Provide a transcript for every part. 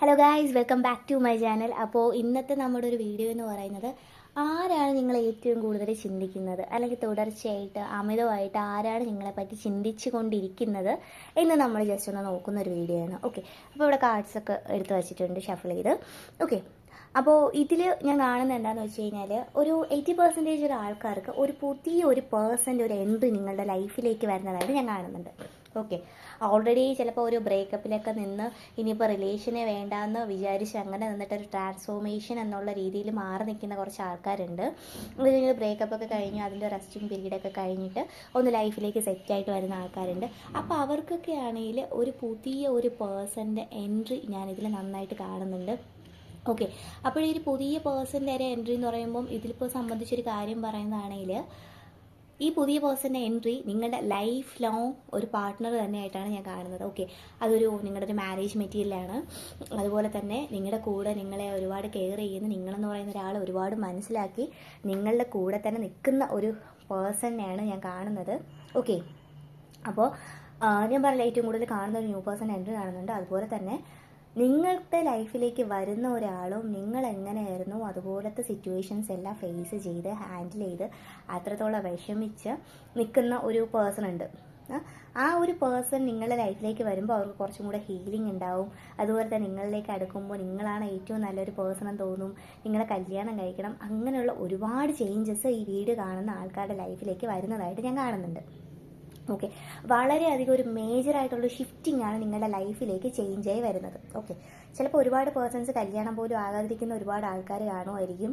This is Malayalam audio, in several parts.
Hello guys welcome back to my channel അപ്പോൾ ഇന്നത്തെ നമ്മുടെ ഒരു വീഡിയോ എന്ന് പറയുന്നത് ആരാണ് നിങ്ങൾ ഏറ്റവും കൂടുതൽ ചിന്തിക്കുന്നത്? അല്ലെങ്കിൽ തുടർച്ചയായിട്ട് അമിതമായിട്ട് ആരാണ് നിങ്ങളെപ്പറ്റി ചിന്തിച്ചു കൊണ്ടിരിക്കുന്നത് എന്ന് നമ്മൾ ജസ്റ്റ് ഒന്ന് നോക്കുന്ന ഒരു വീഡിയോ ആണ്. ഓക്കെ അപ്പോൾ ഇവിടെ കാർഡ്സൊക്കെ എടുത്തു വച്ചിട്ടുണ്ട് ഷഫിൾ ചെയ്ത്. ഓക്കെ അപ്പോൾ ഇതിൽ ഞാൻ കാണുന്നത് എന്താണെന്ന് വെച്ച് കഴിഞ്ഞാൽ ഒരു എയ്റ്റി പെർസെന്റേജ് ഒരു ആൾക്കാർക്ക് ഒരു പുതിയ ഒരു പേഴ്സന്റെ ഒരു എൻട്രി നിങ്ങളുടെ ലൈഫിലേക്ക് വരുന്നതായിട്ട് ഞാൻ കാണുന്നുണ്ട്. ഓക്കെ ഓൾറെഡി ചിലപ്പോൾ ഒരു ബ്രേക്കപ്പിലൊക്കെ നിന്ന് ഇനിയിപ്പോൾ റിലേഷനെ വേണ്ടാന്ന് വിചാരിച്ച് അങ്ങനെ നിന്നിട്ട് ഒരു ട്രാൻസ്ഫോർമേഷൻ എന്നുള്ള രീതിയിൽ മാറി നിൽക്കുന്ന കുറച്ച് ആൾക്കാരുണ്ട്. കഴിഞ്ഞ് ബ്രേക്കപ്പ് ഒക്കെ കഴിഞ്ഞ് അതിന്റെ റെസ്റ്റിംഗ് പീരീഡൊക്കെ കഴിഞ്ഞിട്ട് ഒന്ന് ലൈഫിലേക്ക് സെറ്റായിട്ട് വരുന്ന ആൾക്കാരുണ്ട്. അപ്പോൾ അവർക്കൊക്കെ ആണെങ്കിൽ ഒരു പുതിയ ഒരു പേഴ്സന്റെ എൻട്രി ഞാനിതിൽ നന്നായിട്ട് കാണുന്നുണ്ട്. ഓക്കെ അപ്പോൾ ഈ പുതിയ പേഴ്സന്റെ ഒരു എൻട്രി എന്ന് പറയുമ്പം ഇതിലിപ്പോൾ സംബന്ധിച്ചൊരു കാര്യം പറയുന്നതാണെങ്കിൽ ഈ പുതിയ പേഴ്സന്റെ എൻട്രി നിങ്ങളുടെ ലൈഫ് ലോങ് ഒരു പാർട്ട്ണർ തന്നെയായിട്ടാണ് ഞാൻ കാണുന്നത്. ഓക്കെ അതൊരു നിങ്ങളുടെ ഒരു മാരേജ് മെറ്റീരിയലാണ് അതുപോലെ തന്നെ നിങ്ങളുടെ കൂടെ നിങ്ങളെ ഒരുപാട് കെയർ ചെയ്യുന്ന നിങ്ങളെന്ന് പറയുന്ന ഒരാൾ ഒരുപാട് മനസ്സിലാക്കി നിങ്ങളുടെ കൂടെ തന്നെ നിൽക്കുന്ന ഒരു പേഴ്സണിനെയാണ് ഞാൻ കാണുന്നത്. ഓക്കെ അപ്പോൾ ഞാൻ പറഞ്ഞ ഏറ്റവും കൂടുതൽ കാണുന്ന ഒരു ന്യൂ പേഴ്സൺ എൻട്രി കാണുന്നുണ്ട്. അതുപോലെ തന്നെ നിങ്ങളുടെ ലൈഫിലേക്ക് വരുന്ന ഒരാളും നിങ്ങൾ എങ്ങനെയായിരുന്നു അതുപോലത്തെ സിറ്റുവേഷൻസ് എല്ലാം ഫേസ് ചെയ്ത് ഹാൻഡിൽ ചെയ്ത് അത്രത്തോളം വിഷമിച്ച് നിൽക്കുന്ന ഒരു പേഴ്സൺ ഉണ്ട്. ആ ഒരു പേഴ്സൺ നിങ്ങളുടെ ലൈഫിലേക്ക് വരുമ്പോൾ അവർക്ക് കുറച്ചും കൂടെ ഹീലിംഗ് ഉണ്ടാവും. അതുപോലെ തന്നെ നിങ്ങളിലേക്ക് അടുക്കുമ്പോൾ നിങ്ങളാണ് ഏറ്റവും നല്ലൊരു പേഴ്സൺ എന്ന് തോന്നും. നിങ്ങളെ കല്യാണം കഴിക്കണം. അങ്ങനെയുള്ള ഒരുപാട് ചേഞ്ചസ് ഈ വീഡിയോ കാണുന്ന ആൾക്കാരുടെ ലൈഫിലേക്ക് വരുന്നതായിട്ട് ഞാൻ കാണുന്നുണ്ട്. ഓക്കെ വളരെയധികം ഒരു മേജർ ആയിട്ടുള്ള ഷിഫ്റ്റിംഗ് ആണ് നിങ്ങളുടെ ലൈഫിലേക്ക് ചേഞ്ച് ആയി വരുന്നത്. ഓക്കെ ചിലപ്പോൾ ഒരുപാട് പേഴ്സൺസ് കല്യാണം പോലും ആകാതിരിക്കുന്ന ഒരുപാട് ആൾക്കാർ കാണുമായിരിക്കും.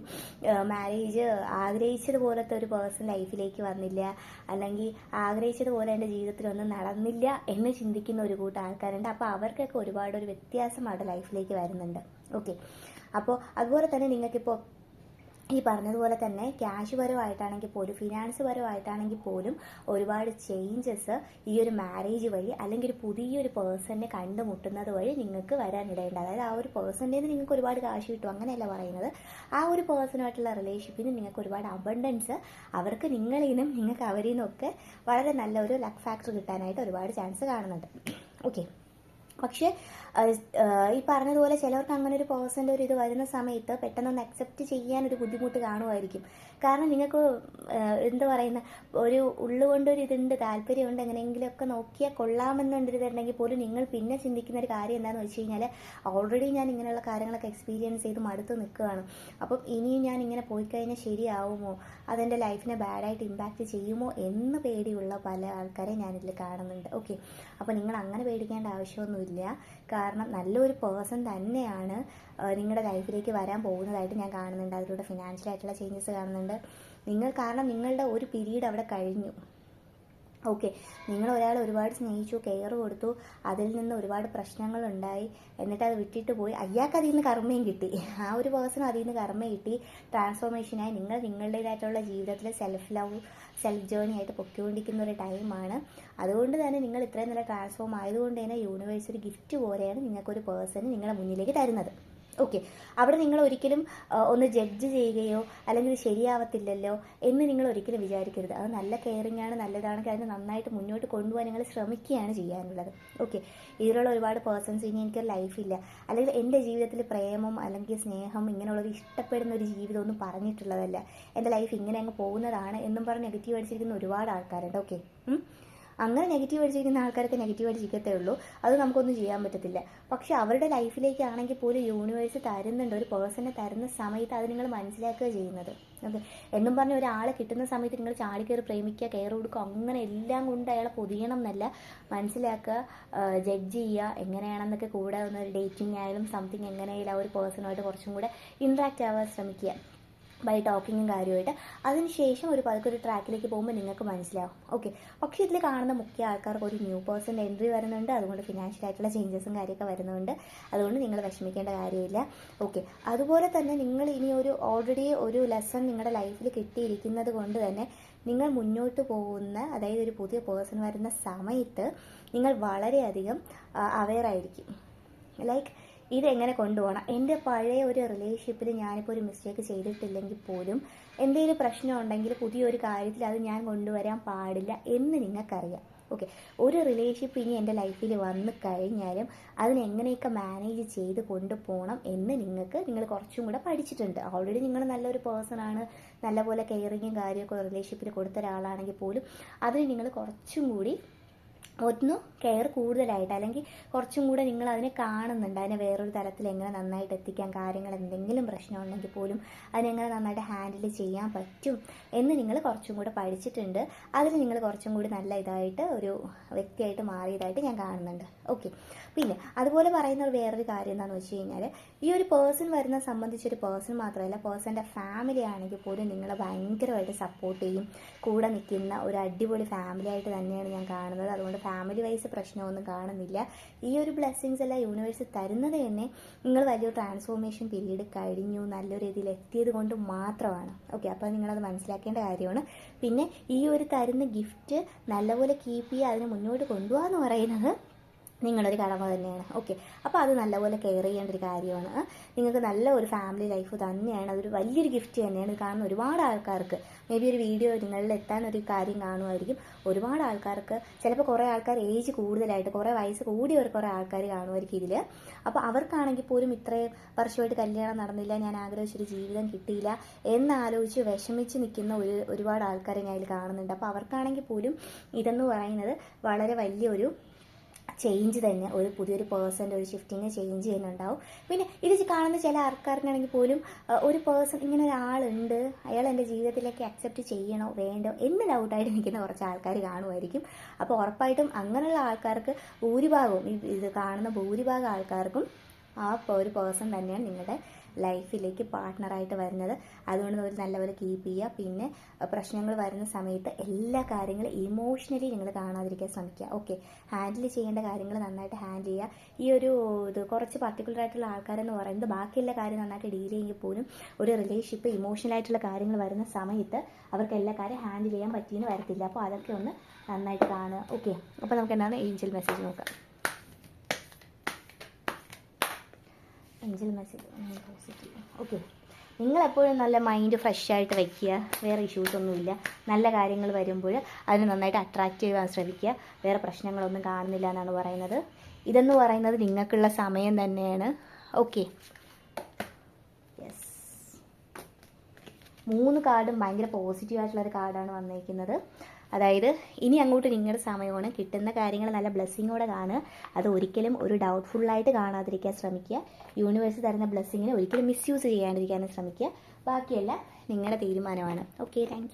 മാരേജ് ആഗ്രഹിച്ചതുപോലത്തെ ഒരു പേഴ്സൺ ലൈഫിലേക്ക് വന്നില്ല. അല്ലെങ്കിൽ ആഗ്രഹിച്ചതുപോലെ എന്റെ ജീവിതത്തിലൊന്നും നടന്നില്ല എന്ന് ചിന്തിക്കുന്ന ഒരു കൂട്ടം ആൾക്കാരുണ്ട്. അപ്പോൾ അവർക്കൊക്കെ ഒരുപാട് ഒരു വ്യത്യാസം അവരുടെ ലൈഫിലേക്ക് വരുന്നുണ്ട്. ഓക്കെ അപ്പോൾ അതുപോലെ തന്നെ നിങ്ങൾക്കിപ്പോൾ ഈ പറഞ്ഞതുപോലെ തന്നെ ക്യാഷ് പരമായിട്ടാണെങ്കിൽ പോലും ഫിനാൻസ് പരമായിട്ടാണെങ്കിൽ പോലും ഒരുപാട് ചേഞ്ചസ് ഈ ഒരു മാരേജ് വഴി അല്ലെങ്കിൽ ഒരു പുതിയൊരു പേഴ്സണിനെ കണ്ടുമുട്ടുന്നത് വഴി നിങ്ങൾക്ക് വരാനിടയുണ്ട്. അതായത് ആ ഒരു പേഴ്സണിൽ നിന്ന് നിങ്ങൾക്ക് ഒരുപാട് കാശ് കിട്ടും. അങ്ങനെയല്ല പറയുന്നത്. ആ ഒരു പേഴ്സണുമായിട്ടുള്ള റിലേഷൻഷിപ്പിന് നിങ്ങൾക്ക് ഒരുപാട് അബണ്ടൻസ് അവർക്ക് നിങ്ങളിൽ നിന്നും നിങ്ങൾക്ക് അവരിൽ നിന്നൊക്കെ വളരെ നല്ലൊരു ലക്ക് ഫാക്ടർ കിട്ടാനായിട്ട് ഒരുപാട് ചാൻസ് കാണുന്നുണ്ട്. ഓക്കെ പക്ഷേ ഈ പറഞ്ഞതുപോലെ ചിലവർക്ക് അങ്ങനെ ഒരു പേഴ്സന്റെ ഒരു ഇത് വരുന്ന സമയത്ത് പെട്ടെന്നൊന്ന് അക്സെപ്റ്റ് ചെയ്യാൻ ഒരു ബുദ്ധിമുട്ട് കാണുമായിരിക്കും. കാരണം നിങ്ങൾക്ക് എന്താ പറയുന്ന ഒരു ഉള്ളുകൊണ്ടൊരു ഇതുണ്ട് താല്പര്യമുണ്ട് എങ്ങനെയെങ്കിലുമൊക്കെ നോക്കിയാൽ കൊള്ളാമെന്നുണ്ടെങ്കിൽ പോലും നിങ്ങൾ പിന്നെ ചിന്തിക്കുന്ന ഒരു കാര്യം എന്താണെന്ന് വെച്ച് കഴിഞ്ഞാൽ ഓൾറെഡി ഞാൻ ഇങ്ങനെയുള്ള കാര്യങ്ങളൊക്കെ എക്സ്പീരിയൻസ് ചെയ്ത് മടുത്ത് നിൽക്കുകയാണ്. അപ്പം ഇനിയും ഞാൻ ഇങ്ങനെ പോയി കഴിഞ്ഞാൽ ശരിയാവുമോ? അതെന്റെ ലൈഫിനെ ബാഡായിട്ട് ഇമ്പാക്റ്റ് ചെയ്യുമോ? എന്ന് പേടിയുള്ള പല ആൾക്കാരെ ഞാനിതിൽ കാണുന്നുണ്ട്. ഓക്കെ അപ്പോൾ നിങ്ങൾ അങ്ങനെ പേടിക്കേണ്ട ആവശ്യമൊന്നുമില്ല. കാരണം നല്ലൊരു പേഴ്സൺ തന്നെയാണ് നിങ്ങളുടെ ലൈഫിലേക്ക് വരാൻ പോകുന്നതായിട്ട് ഞാൻ കാണുന്നുണ്ട്. അതിലൂടെ ഫിനാൻഷ്യൽ ആയിട്ടുള്ള ചേഞ്ചസ് കാണുന്നുണ്ട്. നിങ്ങൾ കാരണം നിങ്ങളുടെ ഒരു പിരീഡ് അവിടെ കഴിഞ്ഞു. ഓക്കെ നിങ്ങൾ ഒരാൾ ഒരുപാട് സ്നേഹിച്ചു കെയർ കൊടുത്തു അതിൽ നിന്ന് ഒരുപാട് പ്രശ്നങ്ങളുണ്ടായി. എന്നിട്ട് അത് വിട്ടിട്ട് പോയി. അയാൾക്ക് അതിൽ നിന്ന് കർമ്മയും കിട്ടി. ആ ഒരു പേഴ്സൺ അതിൽ നിന്ന് കർമ്മ കിട്ടി. ട്രാൻസ്ഫോർമേഷനായി നിങ്ങൾ നിങ്ങളുടേതായിട്ടുള്ള ജീവിതത്തിലെ സെൽഫ് ലവ് സെൽഫ് ജേണി ആയിട്ട് പൊക്കിക്കൊണ്ടിരിക്കുന്ന ഒരു ടൈമാണ് അതുകൊണ്ട് തന്നെ നിങ്ങൾ ഇത്രയും നല്ല ട്രാൻസ്ഫോം ആയതുകൊണ്ട് തന്നെ യൂണിവേഴ്സ് ഒരു ഗിഫ്റ്റ് പോലെയാണ് നിങ്ങൾക്കൊരു പേഴ്സൺ നിങ്ങളുടെ മുന്നിലേക്ക് തരുന്നത്. ഓക്കെ അവിടെ നിങ്ങൾ ഒരിക്കലും ഒന്ന് ജഡ്ജ് ചെയ്യുകയോ അല്ലെങ്കിൽ ഇത് ശരിയാവത്തില്ലല്ലോ എന്ന് നിങ്ങൾ ഒരിക്കലും വിചാരിക്കരുത്. അത് നല്ല കെയറിങ് ആണ് നല്ലതാണ്. കാര്യം നന്നായിട്ട് മുന്നോട്ട് കൊണ്ടുപോകാൻ നിങ്ങൾ ശ്രമിക്കുകയാണ് ചെയ്യാനുള്ളത്. ഓക്കെ ഇതിലുള്ള ഒരുപാട് പേഴ്സൺസ് ഇനി എനിക്കൊരു ലൈഫില്ല അല്ലെങ്കിൽ എന്റെ ജീവിതത്തിൽ പ്രേമം അല്ലെങ്കിൽ സ്നേഹം ഇങ്ങനെയുള്ളൊരു ഇഷ്ടപ്പെടുന്ന ഒരു ജീവിതം ഒന്നും പറഞ്ഞിട്ടുള്ളതല്ല. എന്റെ ലൈഫ് ഇങ്ങനെ അങ്ങ് പോകുന്നതാണ് എന്നും പറഞ്ഞ് നെഗറ്റീവ് അടിച്ചിരിക്കുന്ന ഒരുപാട് ആൾക്കാരുണ്ട്. ഓക്കെ അങ്ങനെ നെഗറ്റീവ് അടിച്ചിരിക്കുന്ന ആൾക്കാരൊക്കെ നെഗറ്റീവ് അടിച്ചിരിക്കത്തേ ഉള്ളൂ. അത് നമുക്കൊന്നും ചെയ്യാൻ പറ്റത്തില്ല. പക്ഷേ അവരുടെ ലൈഫിലേക്കാണെങ്കിൽ പോലും യൂണിവേഴ്സ് തരുന്നുണ്ട്. ഒരു പേഴ്സണെ തരുന്ന സമയത്ത് അത് നിങ്ങൾ മനസ്സിലാക്കുക ചെയ്യുന്നത്. ഓക്കെ എന്നും പറഞ്ഞ് ഒരാളെ കിട്ടുന്ന സമയത്ത് നിങ്ങൾ ചാടിക്കയറി പ്രേമിക്കുക കെയർ കൊടുക്കുക അങ്ങനെ എല്ലാം കൊണ്ട് അയാളെ പൊതിയണം എന്നല്ല. മനസ്സിലാക്കുക ജഡ്ജ് ചെയ്യുക എങ്ങനെയാണെന്നൊക്കെ കൂടെ ഒന്ന് ഡേറ്റിംഗ് ആയാലും സംതിങ് എങ്ങനെയായാലും ആ ഒരു പേഴ്സണുമായിട്ട് കുറച്ചും കൂടെ ഇൻട്രാക്റ്റ് ആവാൻ ശ്രമിക്കുക. ബൈ ടോക്കിങ്ങും കാര്യമായിട്ട്. അതിനുശേഷം ഒരു പതുക്കെ ഒരു ട്രാക്കിലേക്ക് പോകുമ്പോൾ നിങ്ങൾക്ക് മനസ്സിലാവും. ഓക്കെ പക്ഷേ ഇതിൽ കാണുന്ന മുഖ്യ ആൾക്കാർക്ക് ഒരു ന്യൂ പേഴ്സൺ എൻട്രി വരുന്നുണ്ട്. അതുകൊണ്ട് ഫിനാൻഷ്യൽ ആയിട്ടുള്ള ചേഞ്ചസും കാര്യമൊക്കെ വരുന്നുണ്ട്. അതുകൊണ്ട് നിങ്ങൾ വിഷമിക്കേണ്ട കാര്യമില്ല. ഓക്കെ അതുപോലെ തന്നെ നിങ്ങൾ ഇനി ഒരു ഓൾറെഡി ഒരു ലെസൺ നിങ്ങളുടെ ലൈഫിൽ കിട്ടിയിരിക്കുന്നത് കൊണ്ട് തന്നെ നിങ്ങൾ മുന്നോട്ട് പോകുന്ന അതായത് ഒരു പുതിയ പേഴ്സൺ വരുന്ന സമയത്ത് നിങ്ങൾ വളരെയധികം അവെയർ ആയിരിക്കും. ലൈക്ക് ഇതെങ്ങനെ കൊണ്ടുപോകണം? എന്റെ പഴയ ഒരു റിലേഷൻഷിപ്പിൽ ഞാനിപ്പോൾ ഒരു മിസ്റ്റേക്ക് ചെയ്തിട്ടില്ലെങ്കിൽ പോലും എന്തെങ്കിലും പ്രശ്നം ഉണ്ടെങ്കിൽ പുതിയൊരു കാര്യത്തിൽ അത് ഞാൻ കൊണ്ടുവരാൻ പാടില്ല എന്ന് നിങ്ങൾക്കറിയാം. ഓക്കെ ഒരു റിലേഷൻഷിപ്പ് ഇനി എന്റെ ലൈഫിൽ വന്നു കഴിഞ്ഞാലും അതിനെങ്ങനെയൊക്കെ മാനേജ് ചെയ്ത് കൊണ്ടുപോകണം എന്ന് നിങ്ങൾക്ക് നിങ്ങൾ കുറച്ചും കൂടെ പഠിച്ചിട്ടുണ്ട്. ഓൾറെഡി നിങ്ങൾ നല്ലൊരു പേഴ്സണാണ് നല്ലപോലെ കെയറിങ്ങും കാര്യമൊക്കെ റിലേഷൻഷിപ്പിൽ കൊടുത്ത ഒരാളാണെങ്കിൽ പോലും അതിന് നിങ്ങൾ കുറച്ചും കൂടി ഒന്ന് കെയർ കൂടുതലായിട്ട്. അല്ലെങ്കിൽ കുറച്ചും കൂടെ നിങ്ങൾ അതിനെ കാണുന്നുണ്ട്. അതിനെ വേറൊരു തലത്തിൽ എങ്ങനെ നന്നായിട്ട് എത്തിക്കാൻ കാര്യങ്ങൾ എന്തെങ്കിലും പ്രശ്നമുണ്ടെങ്കിൽ പോലും അതിനെങ്ങനെ നന്നായിട്ട് ഹാൻഡിൽ ചെയ്യാൻ പറ്റും എന്ന് നിങ്ങൾ കുറച്ചും കൂടെ പഠിച്ചിട്ടുണ്ട്. അതിൽ നിങ്ങൾ കുറച്ചും കൂടി നല്ല ഇതായിട്ട് ഒരു വ്യക്തിയായിട്ട് മാറിയതായിട്ട് ഞാൻ കാണുന്നുണ്ട്. ഓക്കെ പിന്നെ അതുപോലെ പറയുന്ന ഒരു വേറൊരു കാര്യം എന്താണെന്ന് വെച്ച് കഴിഞ്ഞാൽ ഈ ഒരു പേഴ്സൺ വരുന്ന സംബന്ധിച്ചൊരു പേഴ്സൺ മാത്രമല്ല പേഴ്സന്റെ ഫാമിലി ആണെങ്കിൽ പോലും നിങ്ങളെ ഭയങ്കരമായിട്ട് സപ്പോർട്ട് ചെയ്യും. കൂടെ നിൽക്കുന്ന ഒരു അടിപൊളി ഫാമിലി ആയിട്ട് തന്നെയാണ് ഞാൻ കാണുന്നത്. അതുകൊണ്ട് ഫാമിലി വൈസ് പ്രശ്നമൊന്നും കാണുന്നില്ല. ഈ ഒരു ബ്ലെസ്സിങ്സ് എല്ലാം യൂണിവേഴ്സ് തരുന്നത് തന്നെ നിങ്ങൾ വലിയൊരു ട്രാൻസ്ഫോർമേഷൻ പീരീഡ് കഴിഞ്ഞു നല്ല രീതിയിൽ എത്തിയത് കൊണ്ട് മാത്രമാണ്. ഓക്കെ അപ്പോൾ നിങ്ങളത് മനസ്സിലാക്കേണ്ട കാര്യമാണ്. പിന്നെ ഈ ഒരു തരുന്ന ഗിഫ്റ്റ് നല്ലപോലെ കീപ്പ് ചെയ്യുക അതിനെ മുന്നോട്ട് കൊണ്ടുപോകാമെന്ന് പറയുന്നത് നിങ്ങളൊരു കടമ തന്നെയാണ്. ഓക്കെ അപ്പോൾ അത് നല്ലപോലെ കെയർ ചെയ്യേണ്ട ഒരു കാര്യമാണ്. നിങ്ങൾക്ക് നല്ല ഒരു ഫാമിലി ലൈഫ് തന്നെയാണ്. അതൊരു വലിയൊരു ഗിഫ്റ്റ് തന്നെയാണ്. കാണുന്ന ഒരുപാട് ആൾക്കാർക്ക് മേ ബി ഒരു വീഡിയോ നിങ്ങളിൽ എത്താൻ ഒരു കാര്യം കാണുമായിരിക്കും. ഒരുപാട് ആൾക്കാർക്ക് ചിലപ്പോൾ കുറേ ആൾക്കാർ ഏജ് കൂടുതലായിട്ട് കുറേ വയസ്സ് കൂടിയവർ കുറേ ആൾക്കാർ കാണുമായിരിക്കും ഇതിൽ അപ്പോൾ അവർക്കാണെങ്കിൽ പോലും ഇത്രയും വർഷമായിട്ട് കല്യാണം നടന്നില്ല ഞാൻ ആഗ്രഹിച്ചൊരു ജീവിതം കിട്ടിയില്ല എന്നാലോചിച്ച് വിഷമിച്ച് നിൽക്കുന്ന ഒരു ഒരുപാട് ആൾക്കാരെ ഞാൻ ഇതിൽ കാണുന്നുണ്ട്. അപ്പോൾ അവർക്കാണെങ്കിൽ പോലും ഇതെന്ന് പറയുന്നത് വളരെ വലിയൊരു ചേഞ്ച് തന്നെ ഒരു പുതിയൊരു പേഴ്സന്റെ ഒരു ഷിഫ്റ്റിങ് ചേഞ്ച് ചെയ്യുന്നുണ്ടാവും. പിന്നെ ഇത് കാണുന്ന ചില ആൾക്കാർക്കാണെങ്കിൽ പോലും ഒരു പേഴ്സൺ ഇങ്ങനെ ഒരാളുണ്ട് അയാൾ എന്റെ ജീവിതത്തിലേക്ക് അക്സെപ്റ്റ് ചെയ്യണോ വേണ്ടോ എന്ന് ഡൗട്ടായിട്ട് നിൽക്കുന്ന കുറച്ച് ആൾക്കാർ കാണുമായിരിക്കും. അപ്പോൾ ഉറപ്പായിട്ടും അങ്ങനെയുള്ള ആൾക്കാർക്ക് ഭൂരിഭാഗവും ഇത് കാണുന്ന ഭൂരിഭാഗം ആൾക്കാർക്കും ആ ഒരു പേഴ്സൺ തന്നെയാണ് നിങ്ങളുടെ ലൈഫിലേക്ക് പാർട്ട്ണറായിട്ട് വരുന്നത്. അതുകൊണ്ട് ഒരു നല്ലപോലെ കീപ്പ് ചെയ്യുക. പിന്നെ പ്രശ്നങ്ങൾ വരുന്ന സമയത്ത് എല്ലാ കാര്യങ്ങളും ഇമോഷണലി നിങ്ങൾ കാണാതിരിക്കാൻ ശ്രമിക്കുക. ഓക്കെ ഹാൻഡിൽ ചെയ്യേണ്ട കാര്യങ്ങൾ നന്നായിട്ട് ഹാൻഡിൽ ചെയ്യുക. ഈ ഒരു ഇത് കുറച്ച് പർട്ടിക്കുലർ ആയിട്ടുള്ള ആൾക്കാരെന്ന് പറയുന്നത് ബാക്കിയുള്ള കാര്യം നന്നായിട്ട് ഡീൽ ചെയ്യുമെങ്കിൽ പോലും ഒരു റിലേഷൻഷിപ്പ് ഇമോഷണൽ ആയിട്ടുള്ള കാര്യങ്ങൾ വരുന്ന സമയത്ത് അവർക്ക് എല്ലാ കാര്യം ഹാൻഡിൽ ചെയ്യാൻ പറ്റിയെന്ന് വരത്തില്ല. അപ്പോൾ അതൊക്കെ ഒന്ന് നന്നായിട്ട് കാണുക. ഓക്കെ അപ്പോൾ നമുക്ക് എന്താണ്? ഏഞ്ചൽ മെസ്സേജ് നോക്കാം. ഏഞ്ചൽ മെസ്സേജ് പോസിറ്റീവ് ഓക്കെ നിങ്ങളെപ്പോഴും നല്ല മൈൻഡ് ഫ്രഷ് ആയിട്ട് വയ്ക്കുക വേറെ ഇഷ്യൂസ് ഒന്നുമില്ല. നല്ല കാര്യങ്ങൾ വരുമ്പോൾ അതിന് നന്നായിട്ട് അട്രാക്റ്റ് ചെയ്യാൻ ശ്രമിക്കുക. വേറെ പ്രശ്നങ്ങളൊന്നും കാണുന്നില്ല എന്നാണ് പറയുന്നത്. ഇതെന്ന് പറയുന്നത് നിങ്ങൾക്കുള്ള സമയം തന്നെയാണ്. ഓക്കെ മൂന്ന് കാർഡും ഭയങ്കര പോസിറ്റീവ് ആയിട്ടുള്ള ഒരു കാർഡാണ് വന്നിരിക്കുന്നത് അതായത് ഇനി അങ്ങോട്ട് നിങ്ങളുടെ സമയമാണ്. കിട്ടുന്ന കാര്യങ്ങൾ നല്ല ബ്ലെസ്സിങ്ങോടെ കാണുക. അത് ഒരിക്കലും ഒരു ഡൗട്ട്ഫുള്ളായിട്ട് കാണാതിരിക്കാൻ ശ്രമിക്കുക. യൂണിവേഴ്സ് തരുന്ന ബ്ലെസ്സിങ്ങിനെ ഒരിക്കലും മിസ്യൂസ് ചെയ്യാണ്ടിരിക്കാനും ശ്രമിക്കുക. ബാക്കിയെല്ലാം നിങ്ങളുടെ തീരുമാനമാണ്. Okay thank